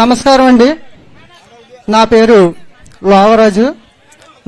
నమస్కారం అండి. నా పేరు లోవరాజు.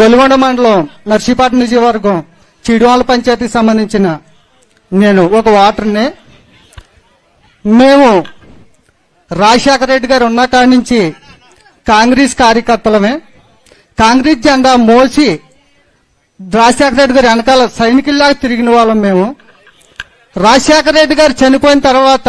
గొలివండ మండలం నర్సీపాట నియోజకవర్గం చిడివాళ్ళ పంచాయతీకి సంబంధించిన నేను ఒక వాటర్ని. మేము రాజశేఖర రెడ్డి గారు ఉన్న కాడి నుంచి కాంగ్రెస్ కార్యకర్తలమే. కాంగ్రెస్ జెండా మోసి రాజశేఖర రెడ్డి గారు వెనకాల సైనికుల్లాగా తిరిగిన వాళ్ళం మేము. రాజశేఖర రెడ్డి గారు చనిపోయిన తర్వాత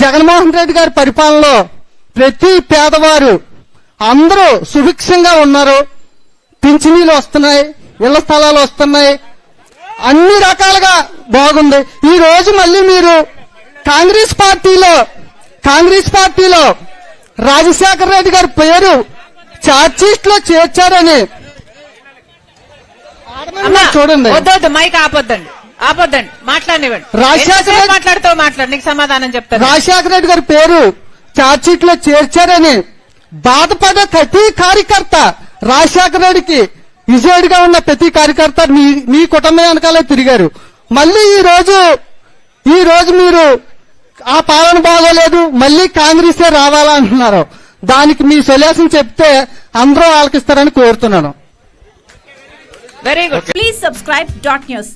జగన్మోహన్ రెడ్డి గారి పరిపాలనలో ప్రతి పేదవారు అందరూ సుభిక్షంగా ఉన్నారు. పింఛనీలు వస్తున్నాయి ఇళ్ళ స్థలాలు వస్తున్నాయి. అన్ని రకాలుగా బాగుంది. ఈ రోజు మళ్ళీ మీరు కాంగ్రెస్ పార్టీలో కాంగ్రెస్ పార్టీలో రాజశేఖర రెడ్డి గారి పేరు చార్జ్షీట్లో చేర్చారని చూడండి. మైక్ ఆపొద్దండి. ఆపొద్దండి మాట్లాడినివ్వండి. రాజశేఖర మాట్లాడుతూ మాట్లాడు నీకు సమాధానం చెప్తాను. రాజశేఖర రెడ్డి గారి పేరు చార్జ్షీట్లో చేర్చారని బాధపడే ప్రతి కార్యకర్త రాజశేఖర రెడ్డికి విజయుడిగా ఉన్న ప్రతి కార్యకర్త మీ మీ కుటుంబం వెనకాలే తిరిగారు. మళ్ళీ ఈ రోజు ఈ రోజు మీరు ఆ పాలన బాగోలేదు మళ్ళీ కాంగ్రెసే రావాలా అంటున్నారు. దానికి మీ సొల్యూషన్ చెప్తే అందరూ ఆలకిస్తారని కోరుతున్నాను. Very good Please subscribe dot news.